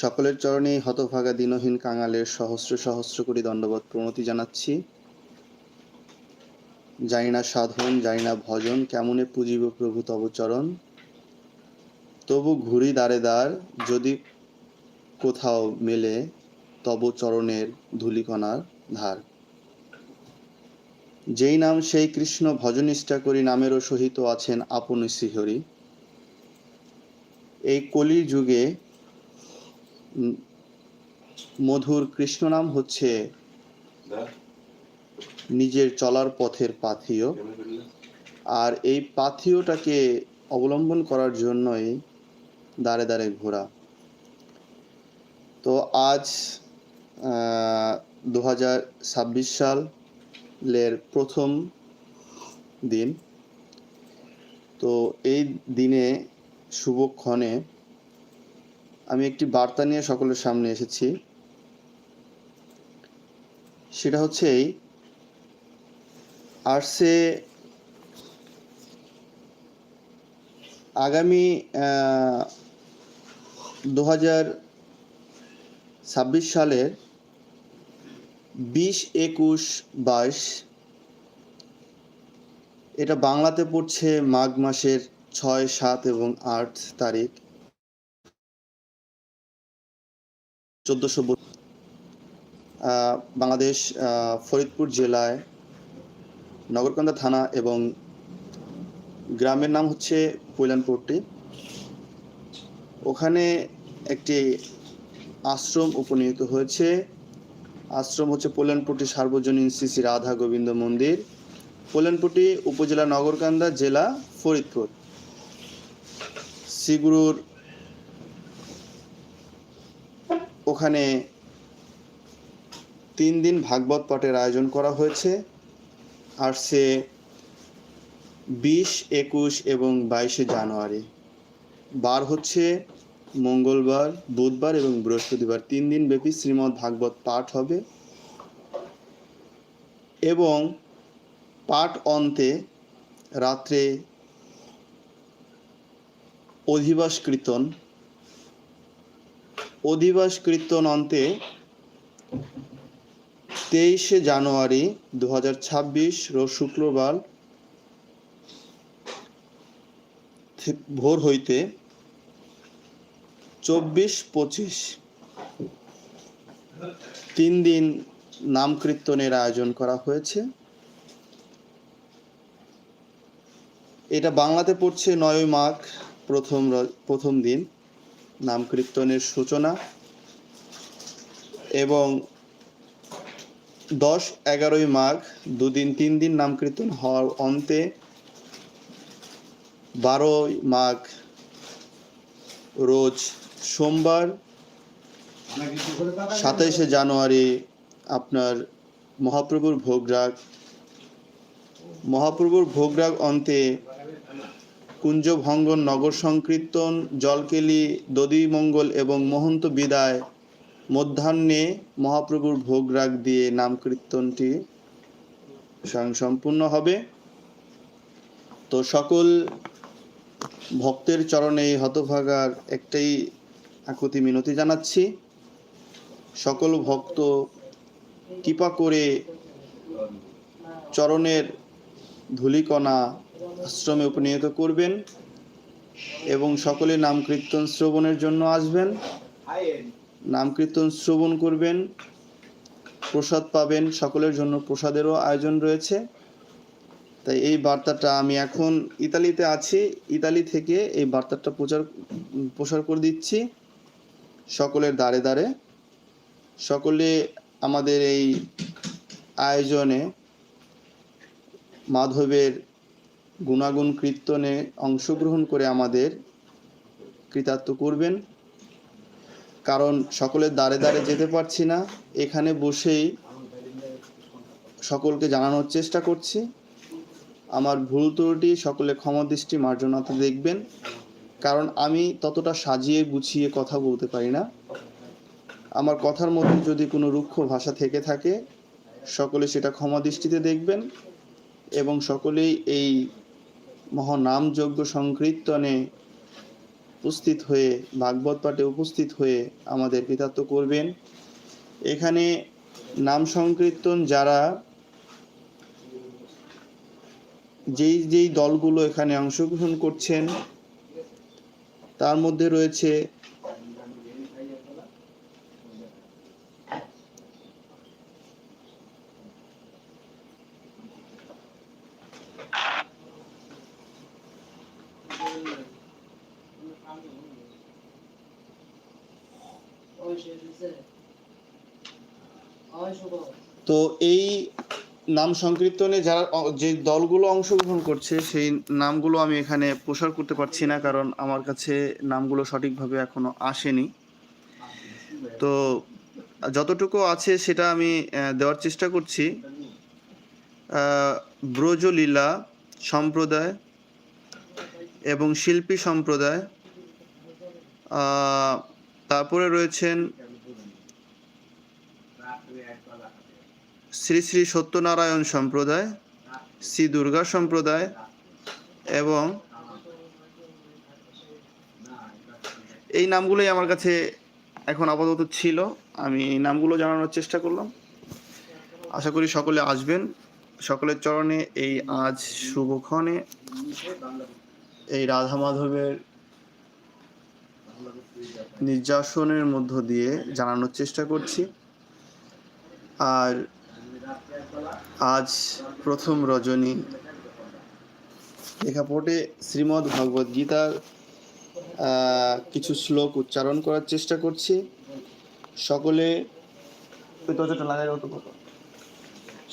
সকলের চরণে হতভাগা দিনহীন কাঙালের সহস্র সহস্র কোটি দণ্ডবত প্রণতি জানাচ্ছি। জানি না সাধন, জানি না ভজন, কেমনে পুজিব প্রভু তব চরণ। তবু ঘুরি দাঁড়ে দাঁড় যদি কোথাও মেলে তব চরণের ধূলিকণার ধার। যেই নাম সেই কৃষ্ণ ভজনিষ্ঠা করি, নামেরও সহিত আছেন আপন শ্রীহরি। এই কলি যুগে মধুর কৃষ্ণ নাম হচ্ছে নিজের চলার পথের পাথিও আর এই পাথিওটাকে অবলম্বন করার জন্যই দাঁড়ে দাঁড়ে ঘোরা। তো আজ দু হাজার ছাব্বিশ সালের প্রথম দিন। তো এই দিনে শুভক্ষণে আমি একটি বার্তা নিয়ে সকলের সামনে এসেছি। সেটা হচ্ছে এই আর্টসে আগামী দু হাজার ছাব্বিশ সালের বিশ একুশ বাইশ, এটা বাংলাতে পড়ছে মাঘ মাসের ছয়, সাত এবং আট তারিখ। চোদ্দোশো বাংলাদেশ ফরিদপুর জেলায় নগরকান্দা থানা এবং গ্রামের নাম হচ্ছে কৈলানপট্টি ওখানে একটি আশ্রম উপনীত হয়েছে। আশ্রম হচ্ছে পোলেনপট্টি সার্বজনীন শ্রী শ্রী রাধা গোবিন্দ মন্দির। পোলেনপট্টি উপজেলা নগরকান্দা, জেলা ফরিদপুর। শ্রীগুরুর ওখানে তিন দিন ভাগবত পাঠের আয়োজন করা হয়েছে। আর সে বিশ, একুশ এবং বাইশে জানুয়ারি। বার হচ্ছে মঙ্গলবার, বুধবার এবং বৃহস্পতিবার। তিন দিন ব্যাপী শ্রীমদ্ ভাগবত পাঠ হবে। এবং পাঠ অন্তে রাত্রে অধিবাস কীর্তন অধিবাস কীর্তন অন্তে তেইশে জানুয়ারি দু হাজার ছাব্বিশ রোজ শুক্রবার ভোর হইতে চব্বিশ পঁচিশ তিন দিন নাম কীর্তনের আয়োজন করা হয়েছে। এটা বাংলাতে পড়ছে নয় মাঘ প্রথম প্রথম দিন। নাম কীর্তনের সূচনা এবং দশ এগারোই মাঘ দুদিন, তিন দিন নাম কীর্তন হওয়ার অন্তে বারোই মাঘ রোজ সোমবার সাতাইশে জানুয়ারি আপনার মহাপ্রভুর ভোগরাগ মহাপ্রভুর ভোগরাগ অন্তে কুঞ্জভঙ্গন নগর সংকীর্তন, জলকেলি দদিমঙ্গল এবং মহন্ত বিদায়, মধ্যাহ্নে মহাপ্রভুর ভোগরাগ দিয়ে নাম কীর্তনটি সম্পূর্ণ হবে। তো সকল ভক্তের চরণে হতভাগার একটাই আকুতি মিনতি জানাচ্ছি। সকল ভক্ত কৃপা করে চরণের ধূলিকণা আশ্রমে উপনীত করবেন এবং সকলে নাম কীর্তন শ্রবণের জন্য আসবেন। নাম কীর্তন শ্রবণ করবেন, প্রসাদ পাবেন, সকলের জন্য প্রসাদেরও আয়োজন রয়েছে। তাই এই বার্তাটা আমি এখন ইতালিতে আছি। ইতালি থেকে এই বার্তাটা প্রচার, প্রসার করে দিচ্ছি সকলের দ্বারে দ্বারে। সকলে আমাদের এই আয়োজনে মাধবের গুণাগুণ কীর্তনে অংশগ্রহণ করে আমাদের কৃতার্থ করবেন। কারণ সকলের দ্বারে দ্বারে যেতে পারছি না, এখানে বসেই সকলকে জানানোর চেষ্টা করছি। আমার ভুল ত্রুটি সকলে ক্ষমা দৃষ্টি মার্জনাতে দেখবেন। কারণ আমি ততটা সাজিয়ে গুছিয়ে কথা বলতে পারি না। আমার কথার মধ্যে যদি কোনো রুক্ষ ভাষা থেকে থাকে, সকলে সেটা ক্ষমা দৃষ্টিতে দেখবেন এবং সকলেই এই মহানামযজ্ঞ সংকীর্তনে উপস্থিত হয়ে, ভাগবত পাঠে উপস্থিত হয়ে আমাদের কৃতার্থ করবেন। এখানে নাম সংকীর্তন যারা যেই যেই দলগুলো এখানে অংশগ্রহণ করছেন, তার মধ্যে রয়েছে তো এই নাম সংকীর্তনে যারা যে দলগুলো অংশগ্রহণ করছে, সেই নামগুলো আমি এখানে প্রসার করতে পারছি না, কারণ আমার কাছে নামগুলো সঠিকভাবে এখনও আসেনি। তো যতটুকু আছে সেটা আমি দেওয়ার চেষ্টা করছি। ব্রজলীলা সম্প্রদায় এবং শিল্পী সম্প্রদায় তারপরে রয়েছেন শ্রী শ্রী সত্যনারায়ণ সম্প্রদায়, শ্রী দুর্গা সম্প্রদায় এবং এই নামগুলোই আমার কাছে এখন আপাতত ছিল। আমি এই নামগুলো জানানোর চেষ্টা করলাম। আশা করি সকলে আসবেন। সকলের চরণে এই আজ শুভক্ষণে এই রাধা মাধবের নির্যাসনের মধ্য দিয়ে জানানোর চেষ্টা করছি। আর আজ প্রথম রজনী। প্রেক্ষাপটে শ্রীমদ্ ভগবদ গীতার কিছু শ্লোক উচ্চারণ করার চেষ্টা করছি। সকলে দরজাটা লাগাই দাও তো বাবা।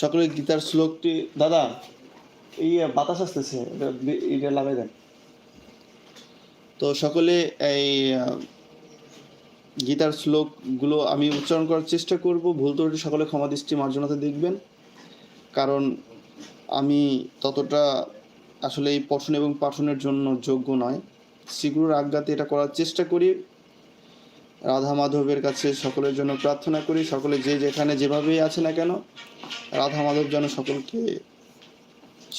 সকলে গীতার শ্লোকটি, দাদা, এই বাতাস আসতেছে এটা লাগাই দেন। তো সকলে এই গীতার শ্লোকগুলো আমি উচ্চারণ করার চেষ্টা করব। ভুল ত্রুটি সকলে ক্ষমা দৃষ্টি মার্জনাতে দেখবেন। কারণ আমি ততটা আসলে এই পঠন এবং পাঠনের জন্য যোগ্য নয়। শ্রীগুরুর আজ্ঞাতে এটা করার চেষ্টা করি। রাধা মাধবের কাছে সকলের জন্য প্রার্থনা করি। সকলে যে যেখানে যেভাবেই আছে না কেন, রাধা মাধব যেন সকলকে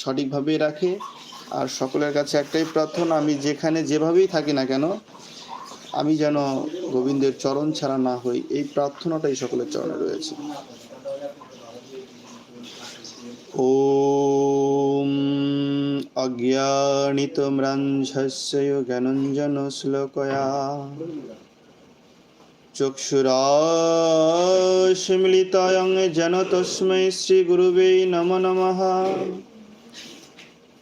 সঠিকভাবে রাখে। আর সকলের কাছে একটাই প্রার্থনা আমি যেখানে যেভাবেই থাকি না কেন আমি যেন গোবিন্দের চরণ ছাড়া না হই এই প্রার্থনাটাই সকলের চরণে রয়েছে ॐ अज्ञानितम्राञ्झस्य ज्ञानञ्जनश्लोकया चक्षुराश्मिलितायं जन तस्मै श्रीगुरुवे नमो नमः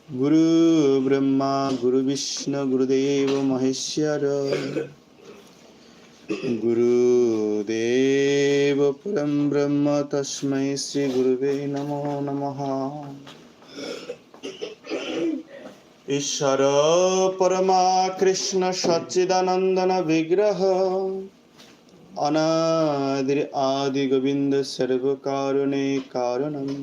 गुरुब्रह्मा गुरुविष्णु गुरुदेव महेश्वर गुरुदेव परं ब्रह्म तस्मै श्रीगुरुवे नमो नमः ईश्वर परमा कृष्ण सच्चिदानन्दन विग्रह अनादिर आदि गोविन्द सर्वकारणे कारणम्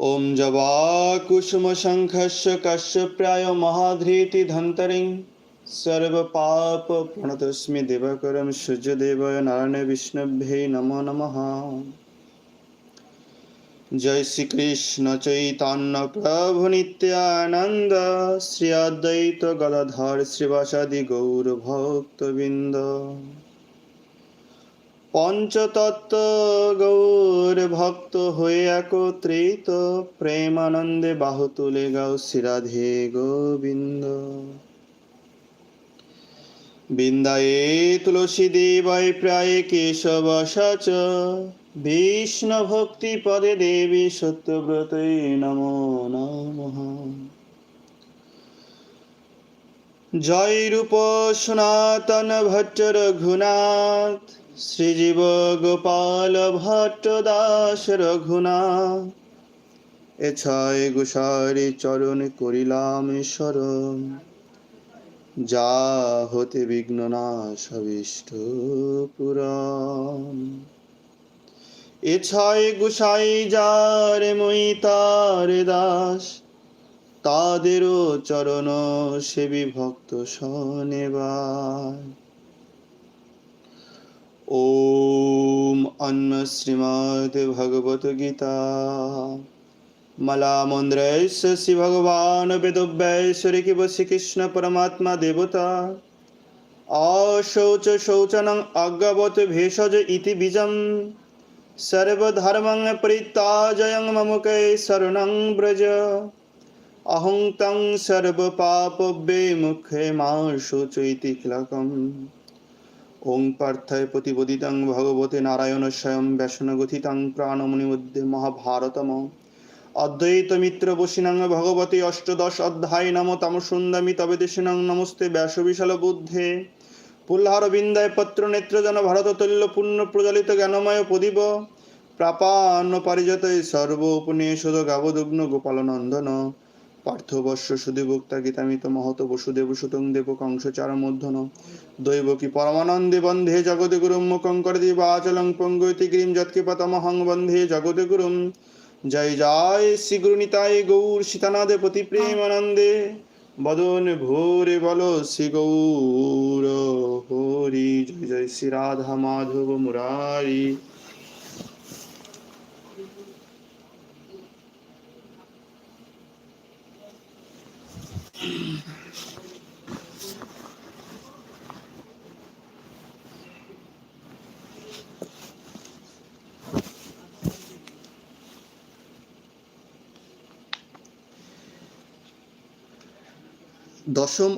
ॐ जवाकुसुमशङ्खस्य कस्य प्राय महाधृतिधन्तरिं सर्वपापप्रणतस्मि दिवकरं सूर्यदेवाय नारायण विष्णुभ्ये नमो नमः जय श्री कृष्ण चैतन्य प्रभु नित्यानंद श्री अद्वैत गदाधर श्रीवासादि गौर भक्तबिंद পঞ্চতত্ত্ব গৌর ভক্ত হয়ে একত্রিত, প্রেমানন্দে বাহু তুলে গাও শ্রীরাধে গোবিন্দ। বৃন্দায়ে তুলসী দেবায় প্রায় কেশব সাচ, বিষ্ণু ভক্তি পদে দেবী সত্যব্রতে নমো নমঃ। জয় রূপ সনাতন ভট্ট রঘুনাথ শ্রীজীব গোপাল ভট্ট দাস রঘুনাথ, এ ছয় গুসারি চরণ করিলাম শরণ। যা হতে বিঘ্ন না সবিষ্ট পুরাণ। এ ছয় গুসাই যার মই তার দাস, তাদেরও চরণ সেবী ভক্ত শনেবার ॐ अन्मश्रीमद्भगवद्गीता मलामन्द्रैश्च श्रीभगवान् वेदव्यैश्वरिकिव श्रीकृष्णपरमात्मादेवता अशौच शौचनम् अगवत् भेषज इति बीजं सर्वधर्मं परिताजयं ममुकै शरणं व्रज अहं तं सर्वपापव्ये मुखे मा शोच इति क्लकम् ওং পার্থায় প্রতিবোদিতং ভগবতে নারায়ণ স্বয়ং ব্যাসনগথিতং প্রাণমণিমধ্যে মহাভারতম। অদ্বৈত মিত্র বসিনাং ভগবতে অষ্টদশ অধ্যায় নম তামসুন্দমি তবে দেশিনাং নমস্তে ব্যাস বিশাল বুদ্ধে। পুল্লার বিন্দায় পত্র নেত্রজন ভারত তৈল্য পূর্ণ প্রজ্বলিত জ্ঞানময় প্রদীপ। প্রাপান্ন পারিজাত সর্ব উপনিষদ গাবদগ্ন গোপাল নন্দন পার্থবর্ষ সুদীভুক্তা গীতামিত মহত বসুদেব সুতং দেব কংসচার মধ্যন দৈবকী পরমানন্দে বন্ধে জগতে গুরুম মুখং করদি বাচলং পঙ্গতি গ্রীম যৎকিপতমহং বন্ধে জগতে গুরুম জয় জয় শ্রী গুরু সীতানাথে পতি প্রেমানন্দে বদন ভোরে বল শ্রী গৌর হরি। জয় জয় শ্রী রাধা মাধব মুরারি। দশম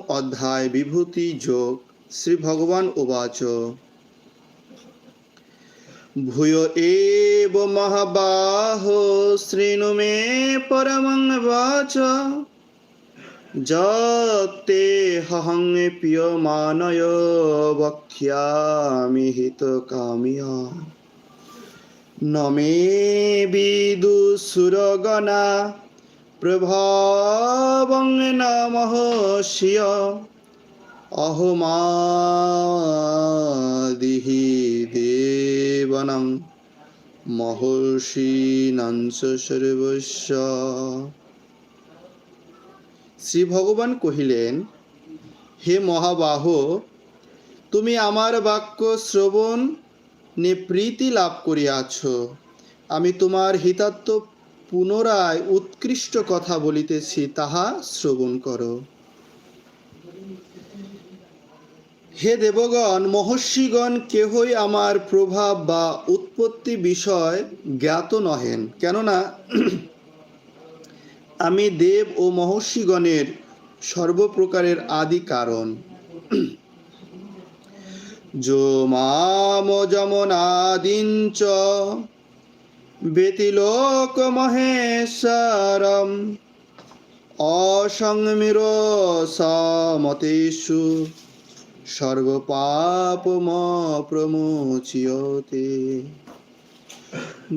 অধ্যায় বিভূতি যোগ শ্রী ভগবান উবাচ। ভূয় এব মহাবাহ শৃণু মে পরমং বাচ। যতে হহং পিয়মানয় বক্ষ্যামি হিত কামিয়া। ন মে বিদু সুরগণা প্রভাবং নমঃ শিয়। অহমাদিः দেবনং মহর্ষিণাংশ সর্বস্ব। শ্রী ভগবান কহিলেন, হে মহাবাহ, তুমি আমার বাক্য শ্রবণ নে প্রীতি লাভ করিয়াছ। আমি তোমার হিতাত্ম পুনরায় উৎকৃষ্ট কথা বলিতেছি, তাহা শ্রবণ করো। হে দেবগণ, মহর্ষিগণ, কেহই আমার প্রভাব বা উৎপত্তি বিষয় জ্ঞাত নহেন। কেননা আমি দেব ও মহর্ষিগণের সর্বপ্রকারের আদি কারণ। যমনাদিঞ্চ ব্যতিলোক মহেশ্বরম অসংমির সমতেষু সর্বপাপম প্রমোচিয়তে।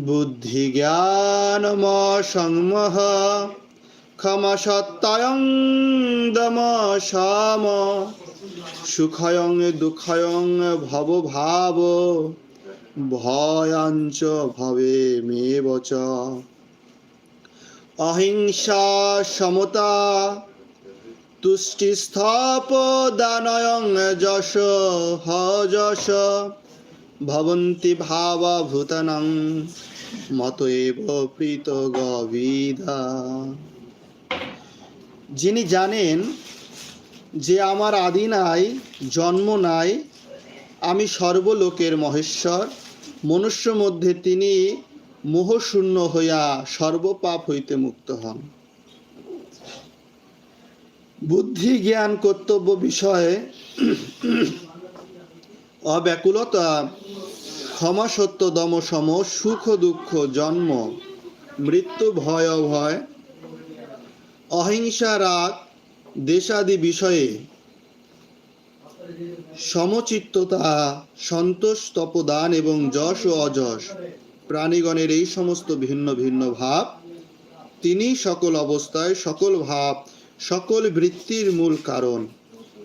বুদ্ধিজ্ঞানম সংমহ ক্ষম সত্যয়ং দম সাম সুখয়ং দুঃখয়ং ভবভাব ভয়াঞ্চ ভবে মেব চ অহিংসা সমতা তুষ্টিস্থপ দানয়ং যশ হযশ ভবন্তি ভাবভূতনং মত এব প্রীত গবিধা যিনি জানেন যে আমার আদি নাই, জন্ম নাই, আমি সর্বলোকের মহেশ্বর। মনুষ্য মধ্যে তিনি মোহশূন্য হইয়া সর্বপাপ হইতে মুক্ত হন। বুদ্ধি, জ্ঞান, কর্তব্য বিষয়ে অব্যাকুলতা, ক্ষমা সত্য দম সম সুখ দুঃখ জন্ম, মৃত্যু ভয় অভয় অহিংসা রাগ দেশাদি বিষয়ে সমচিত্ততা, সন্তোষ, তপদান এবং যশ ও অযশ প্রাণীগণের এই সমস্ত ভিন্ন ভিন্ন ভাব তিনি সকল অবস্থায় সকল ভাব, সকল বৃত্তির মূল কারণ।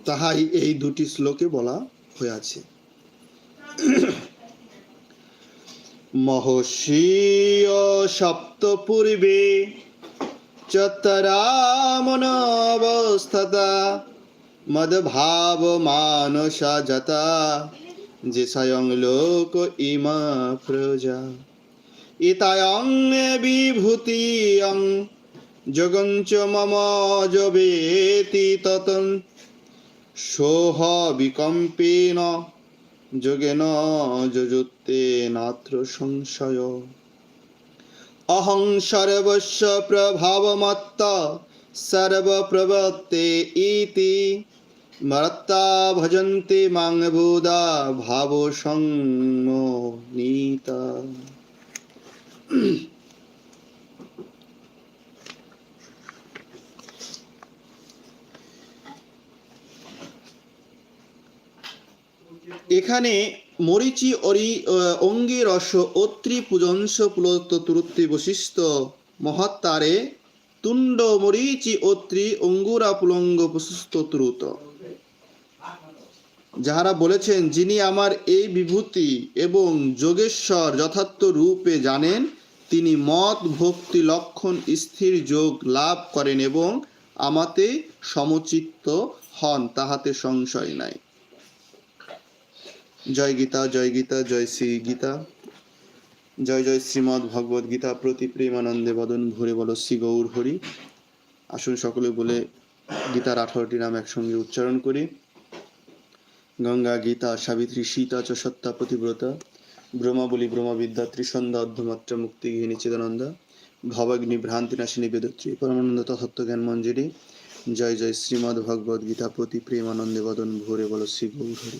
তাহাই এই দুটি শ্লোকে বলা হয়েছে। মহর্ষিয় সপ্ত পূর্বে চতরামনবস্থতা মদভাব মানসা যতা যে স্বয়ং লোক ইমা প্রজা ইতায়ং বিভূতিয়ং জগঞ্চ মম জবেতি ততন সোহ বিকম্পেন যোগেন যজুত্তে নাত্র সংশয় অহং সর্বস্ব প্রভাবমত্ত সর্বপ্রবর্তে ইতি। মরত্তা ভজন্তে মাং বুদা ভাব নীতা এখানে মরিচি অরি অঙ্গি রস অত্রি পূজংস পুলত তুরুত্তি বৈশিষ্ট্য মহত্তারে তুণ্ড মরিচি অত্রি অঙ্গুরা পুলঙ্গ প্রশস্ত তুরুত। যাহারা বলেছেন, যিনি আমার এই বিভূতি এবং যোগেশ্বর যথার্থ রূপে জানেন, তিনি মত, ভক্তি, লক্ষণ, স্থির যোগ লাভ করেন এবং আমাতে সমচিত্ত হন, তাহাতে সংশয় নাই। জয় গীতা জয় গীতা, জয় শ্রী গীতা। জয় জয় শ্রীমদ ভগবদ গীতা প্রতি প্রেমানন্দে বদন ভরে বলো শ্রী গৌর হরি। আসুন সকলে বলে গীতার আঠারোটি নাম একসঙ্গে উচ্চারণ করি। গঙ্গা, গীতা, সাবিত্রী, সীতা, চ সত্তা, প্রতিব্রতা, ব্রহ্মাবলী, ব্রহ্মবিদ্যা ত্রিসন্ধা অর্ধমাত্রা মুক্তি গৃহিণী চিদানন্দা ভবাগ্নি, ভ্রান্তি, নাশিনী, বেদত্রী, পরমানন্দ তথত্ব জ্ঞান, মঞ্জুরি। জয় জয় শ্রীমদ ভগবদ গীতা প্রতি প্রেমানন্দে বদন ভরে বলো শ্রী গৌর হরি।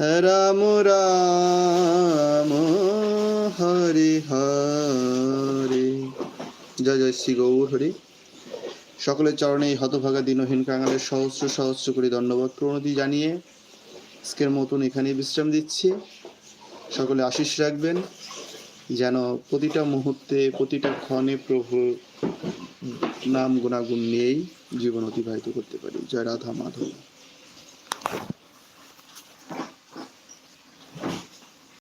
রাম রাম হরি হরে জয় জয় শ্রী গৌর হরি। সকলের চরণে এই হতভাগা দিনহীন কাঙালের সহস্র সহস্র করে দণ্ডবোধ প্রণতি জানিয়ে আজকের মতন এখানে বিশ্রাম দিচ্ছি। সকলে আশিস রাখবেন, যেন প্রতিটা মুহূর্তে, প্রতিটা ক্ষণে প্রভু নাম গুণাগুণ নিয়েই জীবন অতিবাহিত করতে পারি। জয় রাধা মাধব।